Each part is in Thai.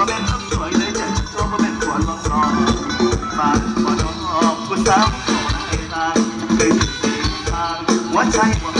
บ่แม่นคนสวยเลยใจโตบ่แม่นขวานลองลองบ้านบ่ดอกผู้สาวโสดห้ตายเคยมีทางหัวใจบ่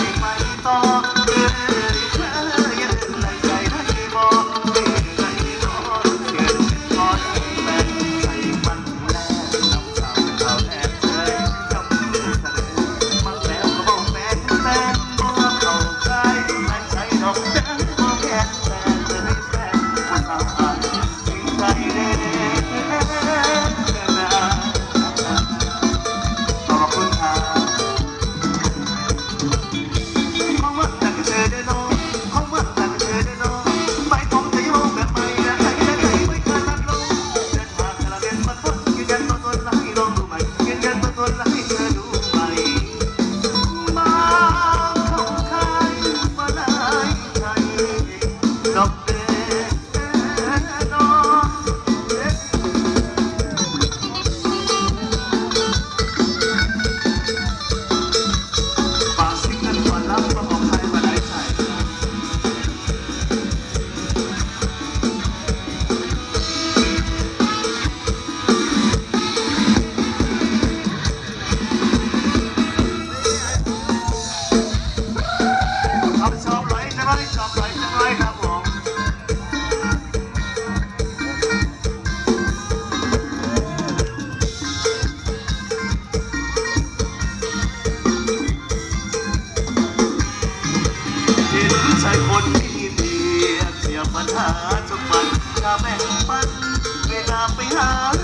uh-huh.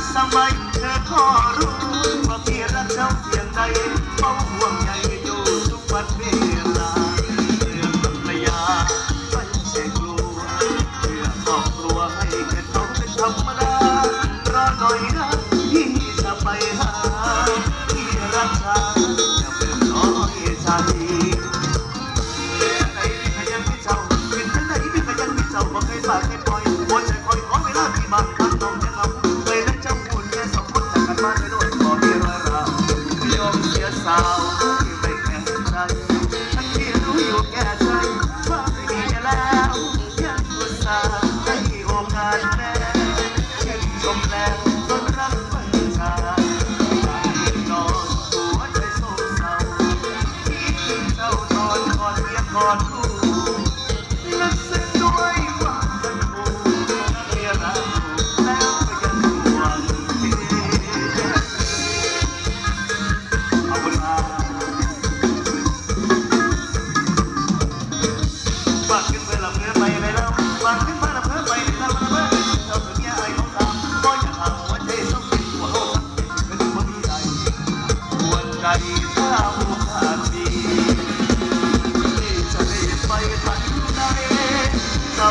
อยตั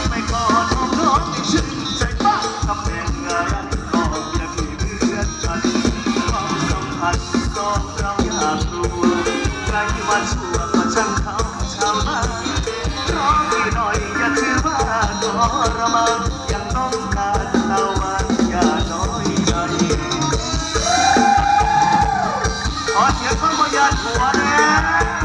ในกกอนหองนอนที่ชื่นใจป้าทำแม่งอะไรก็จะมีเพื่อนกันความสัมพันธ์สองเราอยากรู้ใครมาชวนมาช่เขาชาวบ้านร้องที่หน่อยอย่าถือว่าทรมานยังต้องการตะวันย่าน้อยใจขอเสียงคนบนยานหัวแดง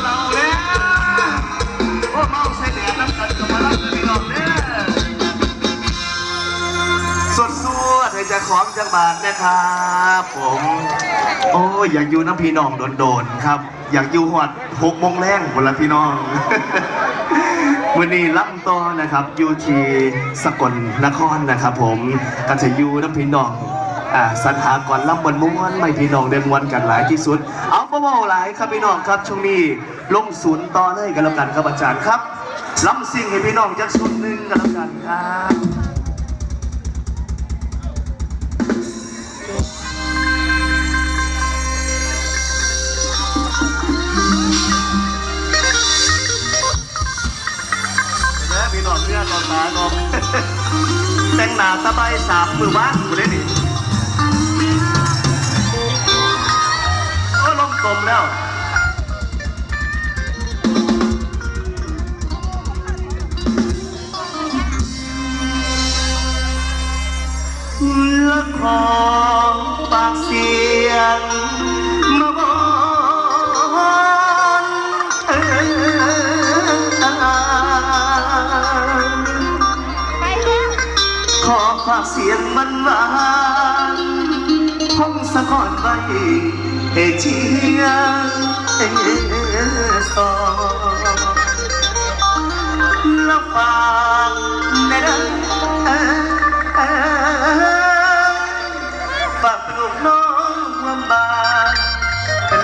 ใจะขอมจังบาทนะครับผม โอ้อยากอยู่น้ำพี่น้องโดนๆครับ อยากอยู่หอดหกมงแรงหมดละพี่น้องวันนี้ล่ำต่อนะครับยูทีสกลนครนะครับ ผมกันจะยูน้ำพี่น้องอ่าสถากรล่ำบนม้วนไม่พี่น้องเดินวันกันหลายที่สุด เอาเบาๆหลายครับพี่น้องครับช่วงนี้ลงศูนย์ต่อเลยกันแล้วกันครับอาจารย์ครับล่ำสิ่งให้พี่น้องจักชุดหนึ่งกันแล้วกันครับ พี่น้องเนื้อดตอนตานองแต่งหน้าสบายสามมือว่านกูได้ดิโอ้ลมกลมแล้ว ขอฝากเสียงมันหวานคงสะกอนไว้ให้เชียร์สองและฝากในเด้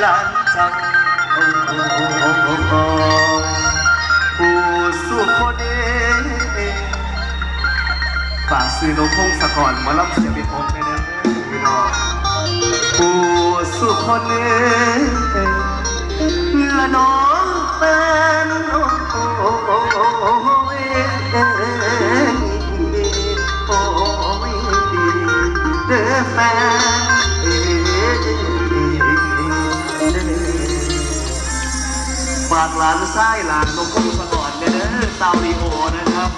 หลานจังผู้สู้คนเองฝากซื้อนมพงศกรมาล่ำเสียงเป็นผมเลยนะพี่น้องผู้สุคนเองละน้องเป็น ฝากหลานซ้หลานนมพงศกรเนี่ยเด้อเตาลีโอนะครับ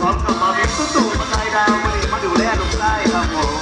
พร้อมกับมาเป็นตู้ตู่มาไทยดาวมาดีมาดูแลลูกไส้ครับผม